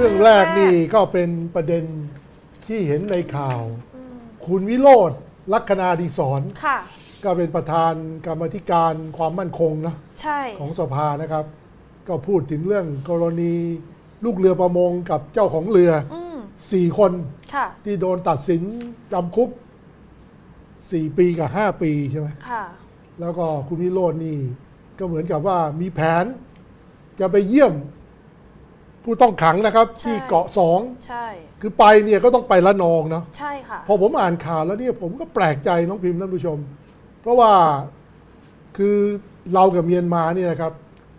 เรื่องแรกนี่ก็เป็นประเด็นที่เห็นในข่าว คุณวิโรธลัคนาดีศรค่ะ ก็เป็นประธานกรรมาธิการความมั่นคงนะใช่ ของสภานะครับ ก็พูดถึงเรื่องกรณีลูกเรือประมงกับเจ้าของเรืออืมสี่คนค่ะ ที่โดนตัดสินจำคุก4ปีกับ5ปีใช่ไหม ค่ะ แล้วก็คุณวิโรจน์นี่ก็เหมือนกับว่ามีแผน จะไปเยี่ยม ผู้ต้องขังนะครับ ใช่ ที่เกาะสองใช่ คือไปเนี่ยก็ต้องไปละนองเนาะใช่ค่ะ พอผมอ่านข่าวแล้วเนี่ยผมก็แปลกใจน้องพิมพ์ท่านผู้ชม เพราะว่าคือเรากับเมียนมาเนี่ยนะครับ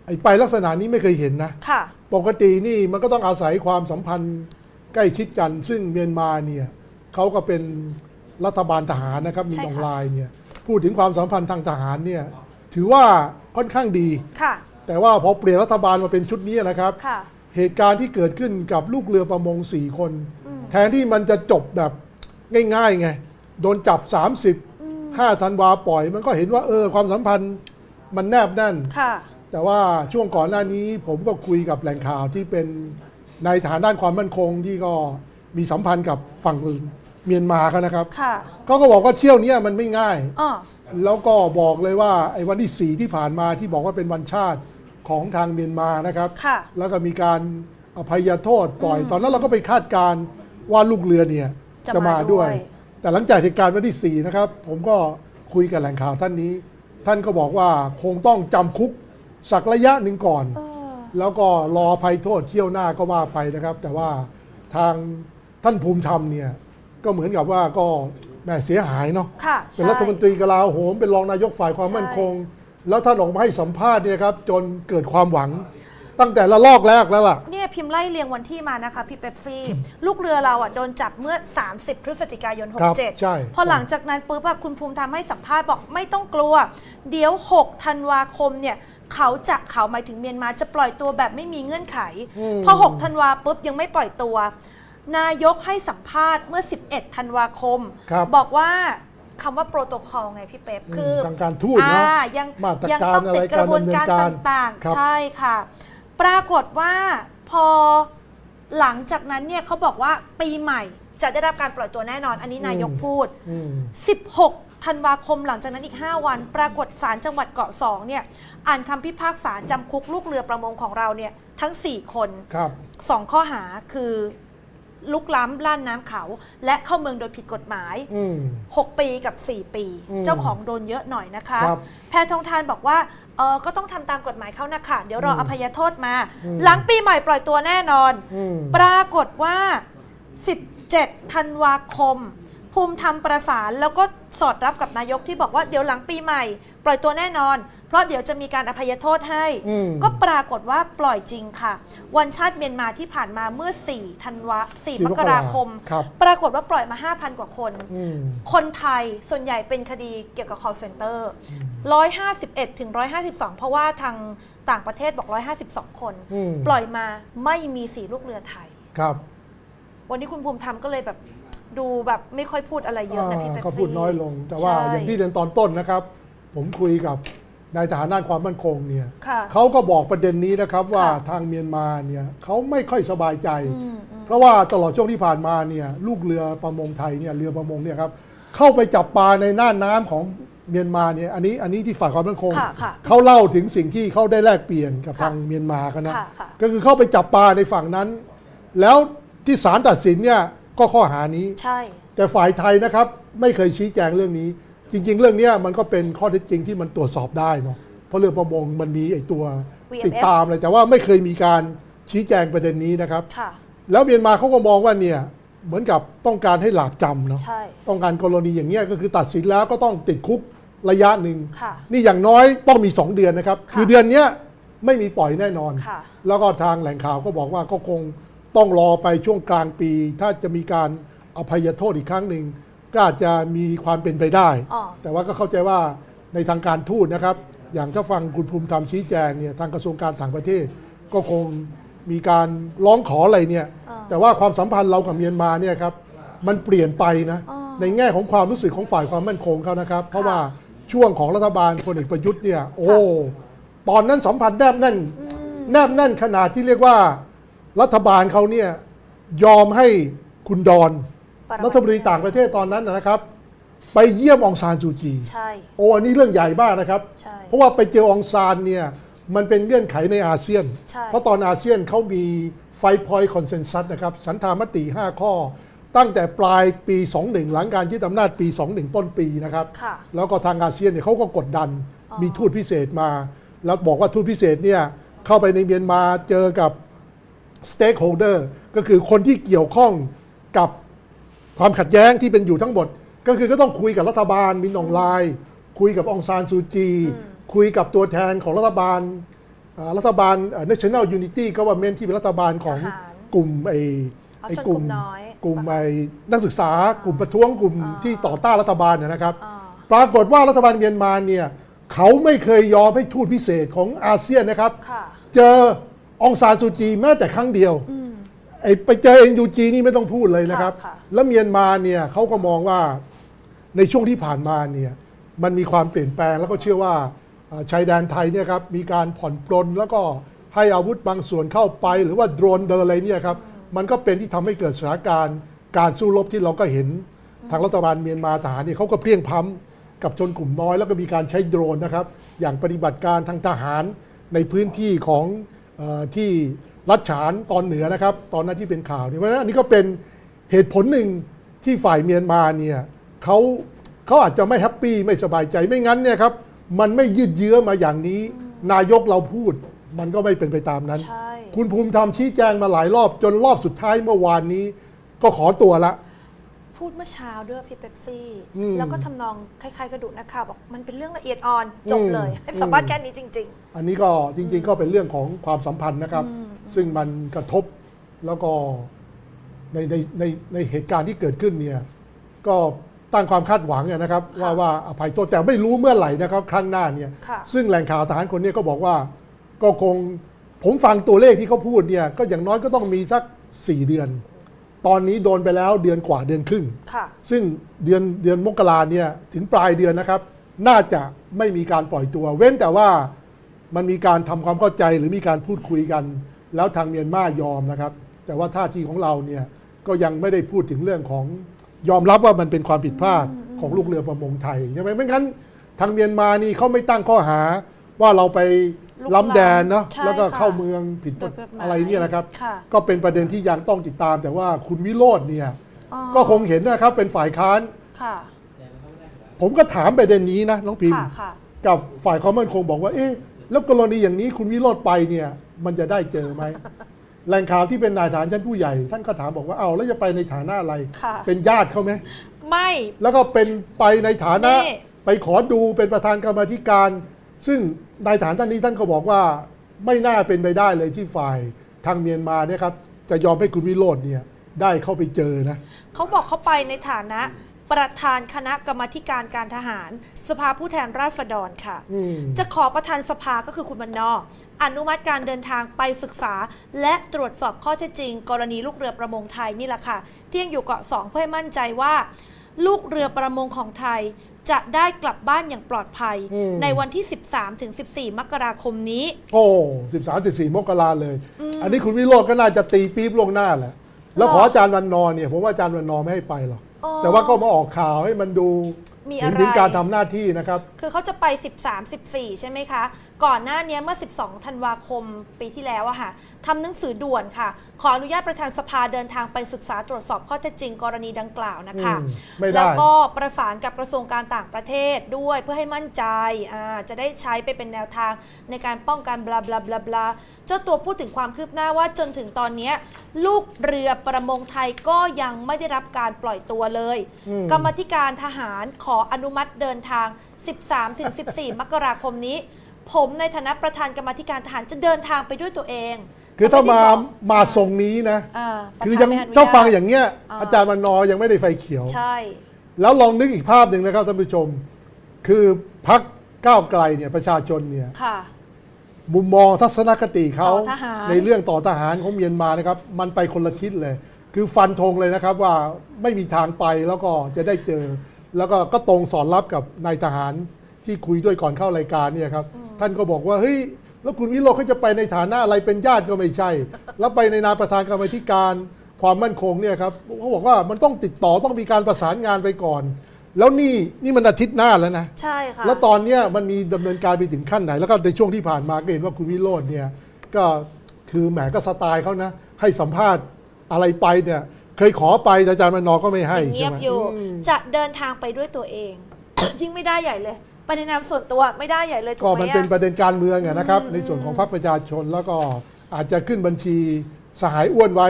ไอ้ไปลักษณะนี้ไม่เคยเห็นนะ ค่ะ ปกตินี่มันก็ต้องอาศัยความสัมพันธ์ใกล้ชิดกัน ซึ่งเมียนมาเนี่ยเขาก็เป็นรัฐบาลทหารนะครับมีใช่นค่ะองลายเนี่ยพูดถึงความสัมพันธ์ทางทหารเนี่ยถือว่าค่อนข้างดี ค่ะ แต่ว่าพอเปลี่ยนรัฐบาลมาเป็นชุดนี้นะครับ ค่ะ เหตุการณ์ที่เกิดขึ้นกับลูกเรือประมงสี่คนอืมแทนที่มันจะจบแบบง่ายๆไง โดนจับ 30 5ธันวาปล่อย มันก็เห็นว่าเออความสัมพันธ์มันแนบแน่นค่ะแต่ว่าช่วงก่อนหน้านี้ผมก็คุยกับแหล่งข่าวที่เป็นในฐานด้านความมั่นคงที่ก็มีสัมพันธ์กับฝั่งเมียนมาเขานะครับค่ะเขาก็บอกว่าเที่ยวเนี้ยมันไม่ง่ายอ๋อแล้วก็บอกเลยว่าไอ้วันที่4ที่ผ่านมาที่บอกว่าเป็นวันชาติ ของทางเมียนมานะครับ ค่ะ แล้วก็มีการอภัยโทษปล่อย ตอนนั้นเราก็ไปคาดการณ์ว่าลูกเรือเนี่ยจะจะมามาด้ด้ววยยแต่หลังจากเหตุการณ์วันที่ 4 นะครับ ผมก็คุยกับแหล่งข่าวท่านนี้ ท่านก็บอกว่าคงต้องจำคุกสักระยะหนึ่งก่อน เออแล้วก็รออภัยโทษเที่ยวหน้าก็ว่าไปนะครับ แต่ว่าทางท่านภูมิธรรมเนี่ย ก็เหมือนกับว่าก็แหม่เสียหายเนาะ ค่ะเป็นรัฐมนตรีกลาโหมเป็นรองนายกฝ่ายความมั่นคง แล้วท่านออกมาให้สัมภาษณ์เนี่ยครับจนเกิดความหวัง ตั้งแต่ละลอกแรกแล้วล่ะ เนี่ยพิมพ์ไล่เรียงวันที่มานะคะ พี่เป๊ปซี่ ลูกเรือเราอะโดนจับเมื่อ 30 พฤศจิกายน ครับใช่67พอหลังจากนั้นปุ๊บอะคุณภูมิธรรมให้สัมภาษณ์บอกไม่ต้องกลัว เดี๋ยว 6 ธันวาคมเนี่ย เขาจะเขาหมายถึงเมียนมาจะปล่อยตัวแบบไม่มีเงื่อนไขพอ 6 ธันวาปุ๊บยังไม่ปล่อยตัว นายกให้สัมภาษณ์เมื่อ 11 ธันวาคม ครับ บอกว่า คำว่าโปรโตคอลไงพี่เป๊ปคือทางการทูตนะอ่ายังมาตรยังการต้องอะไรติดกระบวนการการดำเนินการต่างครับๆใช่ค่ะ ปรากฏว่าพอหลังจากนั้นเนี่ยเขาบอกว่าปีใหม่จะได้รับการปล่อยตัวแน่นอน อันนี้นายกพูดอืม16 ธันวาคมหลังจากนั้นอีก 5 วัน ปรากฏศาลจังหวัดเกาะสองเนี่ยอ่านคำพิพากษาจำคุกลูกเรือประมงของเราเนี่ยทั้ง 4 คนครับ2ข้อหาคือ ลุกล้ำล่านน้ำเขา และเข้าเมืองโดยผิดกฎหมาย อืม 6 ปีกับ 4 ปี อืมเจ้าของโดนเยอะหน่อยนะคะ ครับแพทองทานบอกว่าเออก็ต้องทำตามกฎหมายเขานะคะเดี๋ยวรออืมอภัยโทษมา อืม หลังปีใหม่ปล่อยตัวแน่นอน อืม ปรากฏว่า 17 ธันวาคม ภูมิธรรมประสานแล้วก็ สอดรับกับนายกที่บอกว่าเดี๋ยวหลังปีใหม่ ปล่อยตัวแน่นอน เพราะเดี๋ยวจะมีการอภัยโทษให้ อืม ก็ปรากฏว่าปล่อยจริงค่ะ วันชาติเมียนมาที่ผ่านมาเมื่อ 4 ธันวา4มกราคม ครับ ปรากฏว่าปล่อยมา 5,000 กว่าคน อืม คนไทยส่วนใหญ่เป็นคดีเกี่ยวกับ call center 151ถึง152 เพราะว่าทางต่างประเทศบอก 152 คน อืม ปล่อยมาไม่มีสีลูกเรือไทย ครับ วันนี้คุณภูมิธรรมก็เลยแบบ ดูแบบไม่ค่อยพูดอะไรเยอะนะพี่เป๊ปซี่ก็พูดน้อยลง แต่ว่าใช่อย่างที่เรียนตอนต้นนะครับ ผมคุยกับนายทหารด้านความมั่นคงเนี่ยค่ะ เขาก็บอกประเด็นนี้นะครับว่าค่ะทางเมียนมาเนี่ยเขาไม่ค่อยสบายใจ อืมอืม เพราะว่าตลอดช่วงที่ผ่านมาเนี่ยลูกเรือประมงไทยเนี่ยเรือประมงเนี่ยครับเข้าไปจับปลาในน่านน้ำของเมียนมาเนี่ยอันนี้อันนี้ที่ฝ่ายความมั่นคงค่ะค่ะเขาเล่าถึงสิ่งที่เขาได้แลกเปลี่ยนกับค่ะทางเมียนมากันนะค่ะค่ะ ก็คือเข้าไปจับปลาในฝั่งนั้น แล้วที่ศาลตัดสินเนี่ย ก็ข้อหานี้ ใช่ แต่ฝ่ายไทยนะครับ ไม่เคยชี้แจงเรื่องนี้ จริง ๆ เรื่องเนี้ยมันก็เป็นข้อเท็จจริงที่มันตรวจสอบได้เนาะเพราะเรือประมงมันมีไอ้ตัว VMS ติดตามเลยแต่ว่าไม่เคยมีการชี้แจงประเด็นนี้นะครับ ค่ะ แล้วเมียนมาเขาก็มองว่าเนี่ยเหมือนกับต้องการให้หลาบจำเนาะใช่ ต้องการกรณีอย่างเงี้ยก็คือตัดสินแล้วก็ต้องติดคุกระยะหนึ่ง ค่ะ นี่อย่างน้อยต้องมี 2 เดือนนะครับ ค่ะคือเดือนเนี้ยไม่มีปล่อยแน่นอน ค่ะ แล้วก็ทางแหล่งข่าวก็บอกว่าก็คง ต้องรอไปช่วงกลางปี ถ้าจะมีการอภัยโทษอีกครั้งหนึ่งก็อาจจะมีความเป็นไปได้ อ๋อ แต่ว่าก็เข้าใจว่าในทางการทูตนะครับ อย่างถ้าฟังคุณภูมิธรรมชี้แจงเนี่ยทางกระทรวงการต่างประเทศ ก็คงมีการร้องขออะไรเนี่ย อ่าแต่ว่าความสัมพันธ์เรากับเมียนมาเนี่ยครับมันเปลี่ยนไปนะ อ่าในแง่ของความรู้สึกของฝ่ายความมั่นคงเขานะครับ เพราะว่าช่วงของรัฐบาลพลเอกประยุทธ์เนี่ย โอ้ ตอนนั้นสัมพันธ์แนบแน่นอืมแนบแน่นขนาดที่เรียกว่า รัฐบาลเขาเนี่ยยอมให้คุณดอนปรมารัฐมนตรีต่างประเทศตอนนั้นนะครับ ไปเยี่ยมองซานซูจี ใช่ โอ้อันนี้เรื่องใหญ่มากนะครับ ใช่ เพราะว่าไปเจอองซานเนี่ยมันเป็นเงื่อนไขในอาเซียน ใช่ เพราะตอนอาเซียนเขามีไฟพอยต์คอนเซน s ัสนะครับสันธามติ 5 ข้อ ตั้งแต่ปลายปี 21 หลังการยึดอำนาจปี 21 ต้นปีนะครับ ค่ะ แล้วก็ทางอาเซียนเนี่ยเขาก็กดดันอ๋อมีทูตพิเศษมา แล้วบอกว่าทูตพิเศษเนี่ยเข้าไปในเมียนมาเจอกับ สเต็กโฮเดอร์ก็คือคนที่เกี่ยวข้องกับความขัดแย้งที่เป็นอยู่ทั้งหมด ก็คือก็ต้องคุยกับรัฐบาลมินอองไลน์ คุยกับองซานซูจี คุยกับตัวแทนของรัฐบาลอ่ารัฐบาลเอ่อ National Unity Government ที่เป็นรัฐบาลของทหารกลุ่มไอ้เอาไอ้ชนกลุ่มกลุ่มน้อยกลุ่มไอ้นักศึกษากลุ่มประท้วงกลุ่มอ่าที่ต่อต้านรัฐบาลเนยนะครับอ่าปรากฏว่ารัฐบาลเมียนมาเนี่ยเขาไม่เคยยอมให้ทูตพิเศษของอาเซียนนะครับค่ะเจอ องซานซูจีแม้แต่ครั้งเดียวไอ้ไปเจอ NUG นี่ไม่ต้องพูดเลยนะครับค่ะค่ะ แล้วเมียนมาเนี่ยเขาก็มองว่าในช่วงที่ผ่านมาเนี่ยมันมีความเปลี่ยนแปลงแล้วก็เชื่อว่าอ่าชายแดนไทยเนี่ยครับมีการผ่อนปลนแล้วก็ให้อาวุธบางส่วนเข้าไป หรือว่าโดรนเดินอะไรเนี่ยครับมันก็เป็นที่ทำให้เกิดสถานการณ์ การสู้รบที่เราก็เห็นทางรัฐบาลเมียนมาทหารเนี่ยเขาก็เพลียงพล้ำกับชนกลุ่มน้อยแล้วก็มีการใช้โดรนนะครับ อย่างปฏิบัติการทางทหารในพื้นที่ของเออ ที่รัฐฉานตอนเหนือนะครับ ตอนนั้นที่เป็นข่าวเนี่ยเพราะฉะนั้นอันนี้ก็เป็นเหตุผลหนึ่งที่ฝ่ายเมียนมาเนี่ยเขาเขาอาจจะไม่แฮปปี้ไม่สบายใจไม่งั้นเนี่ยครับมันไม่ยืดเยื้อมาอย่างนี้ นายกเราพูด มันก็ไม่เป็นไปตามนั้นใช่คุณภูมิธรรมชี้แจงมาหลายรอบจนรอบสุดท้ายเมื่อวานนี้ ก็ขอตัวละ พูดเมื่อเช้าด้วยพี่เป๊ปซี่ อืม แล้วก็ทำนองคล้ายๆกระดูนักข่าวบอกมันเป็นเรื่องละเอียดอ่อนจบเลยอืมให้สัมภาษณ์แค่นี้จริง อันนี้ก็จริงๆก็เป็นเรื่องของความสัมพันธ์นะครับซึ่งมันกระทบแล้วก็ในในในในเหตุการณ์ที่เกิดขึ้นเนี่ยก็ตั้งความคาดหวังเนี่ยนะครับค่ะว่าว่าอภัยโทษแต่ไม่รู้เมื่อไหร่นะครับครั้งหน้าเนี่ยค่ะ ซึ่งแหล่งข่าวทหารคนเนี้ก็บอกว่า ก็คงผมฟังตัวเลขที่เขาพูดเนี่ย ก็อย่างน้อยก็ต้องมีสัก 4 เดือน ตอนนี้โดนไปแล้วเดือนกว่าเดือนครึ่งๆค่ะ ซึ่งเดือนเดือนมกราเนี่ยถึงปลายเดือนนะครับ น่าจะไม่มีการปล่อยตัว เว้นแต่ว่ามันมีการทำความเข้าใจหรือมีการพูดคุยกัน แล้วทางเมียนมายอมนะครับ แต่ว่าท่าทีของเราเนี่ยก็ยังไม่ได้พูดถึงเรื่องของยอมรับว่ามันเป็นความผิดพลาดของลูกเรือประมงไทยใช่ไหมไม่งั้น ทางเมียนมานี่เขาไม่ตั้งข้อหาว่าเราไป ลุกล้ำแดนเนาะใช่แล้วก็ค่ะเข้าเมืองผิดโดยกฎหมายอะไรเนี่ยนะครับ ค่ะ ก็เป็นประเด็นที่ยังต้องติดตาม แต่ว่าคุณวิโรจน์เนี่ยอ๋อก็คงเห็นนะครับเป็นฝ่ายค้าน ค่ะ ผมก็ถามประเด็นนี้นะน้องพิมค่ะพ์ค่ะ กับฝ่ายความมั่นคงบอกว่า เอ๊ะแล้วกรณีอย่างนี้คุณวิโรธไปเนี่ย มันจะได้เจอไหม แหล่งข่าวที่เป็นนายทหารชั้นผู้ใหญ่ ท่านก็ถามบอกว่าเอาแล้วจะไปในฐานะอะไร ค่ะ เป็นญาติเขาไหม ไม่ แล้วก็เป็นไปในฐานะ นี่ ไปขอดูเป็นประธานกรรมาธิการ ซึ่งนายทหารท่านนี้ท่านก็บอกว่าไม่น่าเป็นไปได้เลยที่ฝ่ายทางเมียนมาเนี่ยครับจะยอมให้คุณวิโรธเนี่ยได้เข้าไปเจอนะเขาบอกเขาไปในฐานะประธานคณะกรรมาธิการการทหาร สภาผู้แทนราษฎรค่ะอืมจะขอประธานสภาก็คือคุณมันนอร์อนุมัติการเดินทางไปศึกษา และตรวจสอบข้อเท็จจริง กรณีลูกเรือประมงไทยนี่แหละค่ะ ที่ยังอยู่เกาะสองเพื่อให้มั่นใจว่า ลูกเรือประมงของไทย จะได้กลับบ้านอย่างปลอดภัย อืม ในวันที่ 13ถึง14 มกราคมนี้ โอ้สิบสามสิบสี่มกราเลย อันนี้คุณวิโรจน์ก็น่าจะตีปี๊บล่วงหน้าแหละ แล้วขออาจารย์วันนอร์เนี่ย ผมว่าอาจารย์วันนอร์ไม่ให้ไปหรอก อ๋อ แต่ว่าก็มาออกข่าวให้มันดู มีเห็นอะไร ถึงการทำหน้าที่นะครับ คือเขาจะไป 13 14 ใช่ไหมคะ ก่อนหน้านี้เมื่อ 12 ธันวาคมปีที่แล้วอะค่ะทำหนังสือด่วนค่ะ ขออนุญาตประธานสภาเดินทางไปศึกษาตรวจสอบข้อเท็จจริงกรณีดังกล่าวนะคะอืมไม่ได้แล้วก็ประสานกับกระทรวงการต่างประเทศด้วยเพื่อให้มั่นใจอ่าจะได้ใช้ไปเป็นแนวทางในการป้องกันบลาบลาบลาบลาเจ้าตัวพูดถึงความคืบหน้าว่าจนถึงตอนเนี้ยลูกเรือประมงไทยก็ยังไม่ได้รับการปล่อยตัวเลยอืมกรรมาธิการทหารขออนุมัติเดินทาง 13-14 มกราคมนี้ ผมในฐานะประธานกรรมาธิการทหารจะเดินทางไปด้วยตัวเองคือถ้ามาแต่ไได้บอกมาทรงนี้นะ อ่าประธานคือยังไม่อนุญต ถ้าฟังอย่างเงี้ย อ่า อาจารย์วันนอร์ยังไม่ได้ไฟเขียว ใช่ แล้วลองนึกอีกภาพหนึ่งนะครับท่านผู้ชม คือพักก้าวไกลเนี่ยประชาชนเนี่ย ค่ะ มุมมองทัศนคติเขาต่อทหาร ในเรื่องต่อทหารของเมียนมานะครับ มันไปคนละทิศเลย คือฟันธงเลยนะครับว่าไม่มีทางไปแล้วก็จะได้เจอ แล้วก็ก็ตรงสอนรับกับนายทหารที่คุยด้วยก่อนเข้ารายการเนี่ยครับ ท่านก็บอกว่าเฮ้ยแล้วคุณวิโรจน์เขาจะไปในฐานะอะไรเป็นญาติก็ไม่ใช่ แล้วไปในนามประธานกรรมาธิการความมั่นคงเนี่ยครับเขาบอกว่ามันต้องติดต่อต้องมีการประสานงานไปก่อน แล้วนี่นี่มันอาทิตย์หน้าแล้วนะใช่ค่ะแล้วตอนเนี้ยมันมีดำเนินการไปถึงขั้นไหน แล้วก็ในช่วงที่ผ่านมาก็เห็นว่าคุณวิโรจน์เนี่ยก็คือแหมก็สไตล์เขานะให้สัมภาษณ์อะไรไปเนี่ย เคยขอไปแต่อาจารย์มนอก็ไม่ให้เงีใช่ยบไหมอยู่อืมจะเดินทางไปด้วยตัวเอง ยิ่งไม่ได้ใหญ่เลยไปในนามส่วนตัวไม่ได้ใหญ่เลยถูกก็ไหมมันเป็นปอะ ระเด็นการเมืองอะนะครับ ในส่วนของพรรคประชาชนแล้วก็อาจจะขึ้นบัญชีสหายอ้วนไว้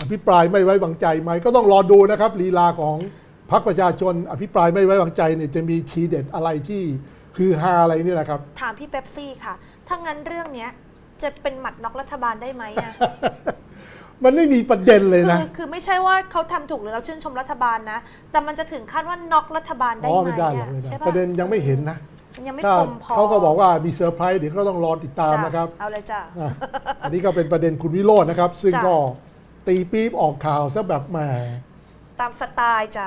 อภิปรายไม่ไว้วางใจไหมก็ต้องรอดูนะครับลีลาของพรรคประชาชน อภิปรายไม่ไว้วางใจเนี่ยจะมีทีเด็ดอะไรที่คือฮาอะไรนี่แหละครับ ถามพี่เป๊ปซี่ค่ะ ถ้างั้นเรื่องเนี้ยจะเป็นหมัดน็อกรัฐบาลได้ไหมอะ มันไม่มีประเด็นเลยคืนะอคือไม่ใช่ว่าเขาทำถูกหรือเราชื่นชมรัฐบาลนะ แต่มันจะถึงขั้นว่าน็อกรัฐบาลได้อ๋อไหมไม่ได้หรอกอะไม่ได้ใช่ปะประเด็นยังไม่เห็นนะมันยังไม่ถ้าคมพอเขาก็บอกว่ามีเซอร์ไพรส์เดี๋ยวก็ต้องรอติดตามจ้นะครับเอาเลยจ้ะ อะอันนี้ก็เป็นประเด็นคุณวิโรจน์นะครับ ซึ่งจ้ะ ก็ตีปี๊บออกข่าวซะแบบแหม ตามสไตล์จ้ะ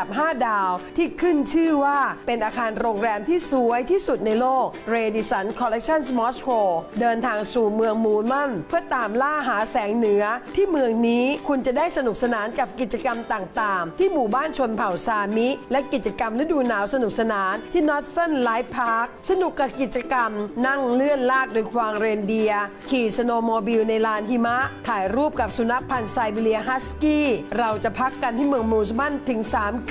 ับ5 ดาว ที่ขึ้นชื่อว่าเป็นอาคารโรงแรมที่สวยที่สุดในโลก Radisson Collections Moscow เดินทางสู่เมืองมูนมัน เพื่อตามล่าหาแสงเหนือ ที่เมืองนี้คุณจะได้สนุกสนานกับกิจกรรมต่างๆ ที่หมู่บ้านชนเผ่าซามิ และกิจกรรมฤดูหนาวสนุกสนานที่ Northern Light Park สนุกกับกิจกรรม นั่งเลื่อนลากโดยควางเรนเดีย ขี่สโนโมบิลในลานหิมะ ถ่ายรูปกับสุนัขพันธุ์ไซบีเรียฮัสกี้ เราจะพักกันที่เมืองมูสมันถึง 3